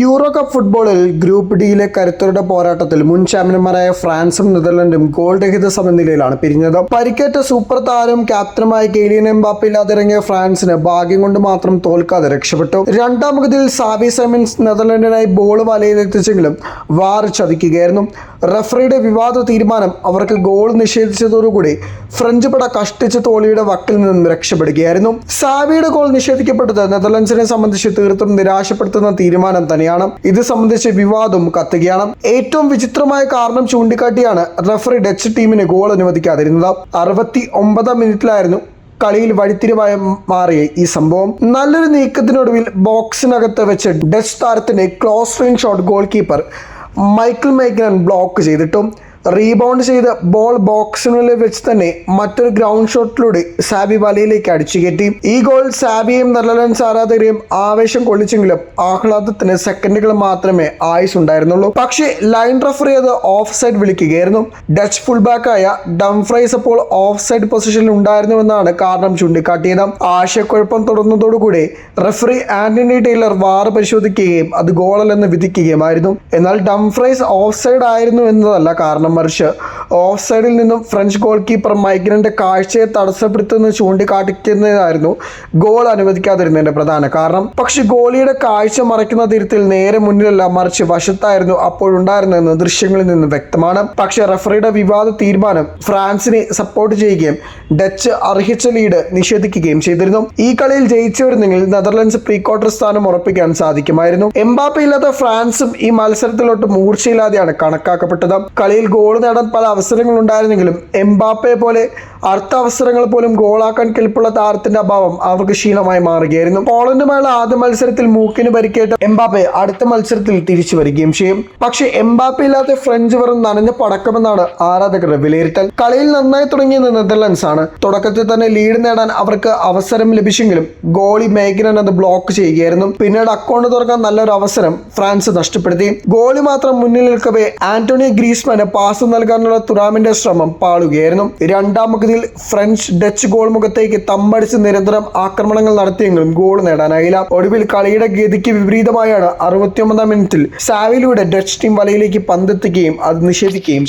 Euro cup ഫുട്ബോളിൽ group ഡിയിലെ കരുത്തരുടെ പോരാട്ടത്തിൽ മുൻ ചാമ്പ്യന്മാരായ ഫ്രാൻസും നെതർലൻഡും ഗോൾ രഹിത സമനിലയിലാണ് പിരിഞ്ഞത്. പരിക്കേറ്റ സൂപ്പർ താരം ക്യാപ്റ്റനുമായി കെയിലിയൻ എംബാപ്പ ഇല്ലാതിറങ്ങിയ ഫ്രാൻസിന് ഭാഗ്യം കൊണ്ട് മാത്രം തോൽക്കാതെ രക്ഷപ്പെട്ടു. രണ്ടാം പകുതിയിൽ സാബി സെമിൻസ് നെതർലൻഡിനായി ബോൾ വലയിലെത്തിച്ചെങ്കിലും വാർ ചതിക്കുകയായിരുന്നു. റഫറിയുടെ വിവാദ തീരുമാനം അവർക്ക് ഗോൾ നിഷേധിച്ചതോടുകൂടി ഫ്രഞ്ച് പട കഷ്ടിച്ച് തോളിയുടെ വക്കിൽ നിന്നും രക്ഷപ്പെടുകയായിരുന്നു. സാവിയുടെ ഗോൾ നിഷേധിക്കപ്പെട്ടത് നെതർലൻഡ്സിനെ സംബന്ധിച്ച് തീർത്തും നിരാശപ്പെടുത്തുന്ന തീരുമാനം തന്നെയാണ്. ഇത് സംബന്ധിച്ച് വിവാദം കത്തുകയാണ്. ഏറ്റവും വിചിത്രമായ കാരണം ചൂണ്ടിക്കാട്ടിയാണ് റഫറി ഡച്ച് ടീമിന് ഗോൾ അനുവദിക്കാതിരുന്നത്. അറുപത്തി ഒമ്പതാം മിനിറ്റിലായിരുന്നു കളിയിൽ വഴിത്തിരിവായ മാറിയ ഈ സംഭവം. നല്ലൊരു നീക്കത്തിനൊടുവിൽ ബോക്സിനകത്ത് വെച്ച് ഡച്ച് താരത്തിന്റെ close range shot goal keeper Michael Maignan block ചെയ്തിട്ടും റീബൗണ്ട് ചെയ്ത് ബോൾ ബോക്സിനുള്ളിൽ വെച്ച് തന്നെ മറ്റൊരു ഗ്രൗണ്ട് ഷോട്ടിലൂടെ സാബി വലയിലേക്ക് അടിച്ചു കയറ്റി. ഈ ഗോൾ സാബിയും നെതർലൻഡ്സ് ആരാധകരെയും ആവേശം കൊള്ളിച്ചെങ്കിലും ആഹ്ലാദത്തിന് സെക്കൻഡുകൾ മാത്രമേ ആയുസ് ഉണ്ടായിരുന്നുള്ളൂ പക്ഷേ ലൈൻ റഫറി അത് ഓഫ് സൈഡ് വിളിക്കുകയായിരുന്നു ഡച്ച് ഫുൾബാക്കായ ഡംഫ്രൈസ് അപ്പോൾ ഓഫ് സൈഡ് പൊസിഷനിൽ ഉണ്ടായിരുന്നുവെന്നാണ് കാരണം ചൂണ്ടിക്കാട്ടിയത്. ആശയക്കുഴപ്പം തുടർന്നതോടുകൂടി റഫറി ആന്റണി ടൈലർ വാർ പരിശോധിക്കുകയും അത് ഗോളല്ലെന്ന് വിധിക്കുകയുമായിരുന്നു. എന്നാൽ ഡംഫ്രൈസ് ഓഫ് സൈഡ് ആയിരുന്നു എന്നതല്ല കാരണം. മറിച്ച് ഓഫ് സൈഡിൽ നിന്നും ഫ്രഞ്ച് ഗോൾ കീപ്പർ മൈഗ്രന്റെ കാഴ്ചയെ തടസ്സപ്പെടുത്തുന്ന ചൂണ്ടിക്കാട്ടിക്കുന്നതായിരുന്നു ഗോൾ അനുവദിക്കാതിരുന്നതിന്റെ പ്രധാന കാരണം. പക്ഷെ ഗോളിയുടെ കാഴ്ച മറയ്ക്കുന്ന തരത്തിൽ നേരെ മുന്നിലല്ല മറിച്ച് വശത്തായിരുന്നു അപ്പോഴുണ്ടായിരുന്നതെന്ന് ദൃശ്യങ്ങളിൽ നിന്ന് വ്യക്തമാണ്. പക്ഷെ റഫറിയുടെ വിവാദ തീരുമാനം ഫ്രാൻസിനെ സപ്പോർട്ട് ചെയ്യുകയും ഡച്ച് അർഹിച്ച ലീഡ് നിഷേധിക്കുകയും ചെയ്തിരുന്നു. ഈ കളിയിൽ ജയിച്ചുവരുന്നെങ്കിൽ നെതർലൻഡ്സ് പ്രീ ക്വാർട്ടർ സ്ഥാനം ഉറപ്പിക്കാൻ സാധിക്കുമായിരുന്നു. എംബാപ്പയില്ലാത്ത ഫ്രാൻസും ഈ മത്സരത്തിലോട്ട് മൂർച്ചയില്ലാതെയാണ് കണക്കാക്കപ്പെട്ടത്. കളിയിൽ ഗോൾ നേടാൻ പല അവസരങ്ങൾ ഉണ്ടായിരുന്നെങ്കിലും എംബാപ്പയെ പോലെ അർത്ഥ അവസരങ്ങൾ പോലും ഗോളാക്കാൻ കെൽപ്പുള്ള താരത്തിന്റെ അഭാവം അവർക്ക് ക്ഷീണമായി മാറുകയായിരുന്നു. പോളണ്ടുമായുള്ള ആദ്യ മത്സരത്തിൽ മൂക്കിന് പരിക്കേറ്റ എംബാപ്പെ അടുത്ത മത്സരത്തിൽ തിരിച്ചു വരികയും ചെയ്യും. പക്ഷേ എംബാപ്പെ ഇല്ലാത്ത ഫ്രഞ്ച് വെറും നനഞ്ഞ പടക്കമെന്നാണ് ആരാധകരുടെ വിലയിരുത്തൽ. കളിയിൽ നന്നായി തുടങ്ങിയത് നെതർലൻഡ്സ് ആണ്. തുടക്കത്തിൽ തന്നെ ലീഡ് നേടാൻ അവർക്ക് അവസരം ലഭിച്ചെങ്കിലും ഗോളി മേഘനൻ അത് ബ്ലോക്ക് ചെയ്യുകയായിരുന്നു. പിന്നീട് അക്കൗണ്ട് തുറക്കാൻ നല്ലൊരു അവസരം ഫ്രാൻസ് നഷ്ടപ്പെടുത്തി. ഗോളി മാത്രം മുന്നിൽ നിൽക്കവേ ആന്റോണിയോ ഗ്രീസ്മാന് പാസ് നൽകാനുള്ള തുറാമിന്റെ ശ്രമം പാളുകയായിരുന്നു. രണ്ടാം പകുതിയിൽ ഫ്രഞ്ച് ഡച്ച് ഗോൾ മുഖത്തേക്ക് തമ്മടിച്ച് നിരന്തരം ആക്രമണങ്ങൾ നടത്തിയെങ്കിലും ഗോൾ നേടാനായില്ല. ഒടുവിൽ കളിയുടെ ഗതിക്ക് വിപരീതമായാണ് അറുപത്തിയൊമ്പതാം മിനിറ്റിൽ സാവിലൂടെ ഡച്ച് ടീം വലയിലേക്ക് പന്തെത്തുകയും അത് നിഷേധിക്കുകയും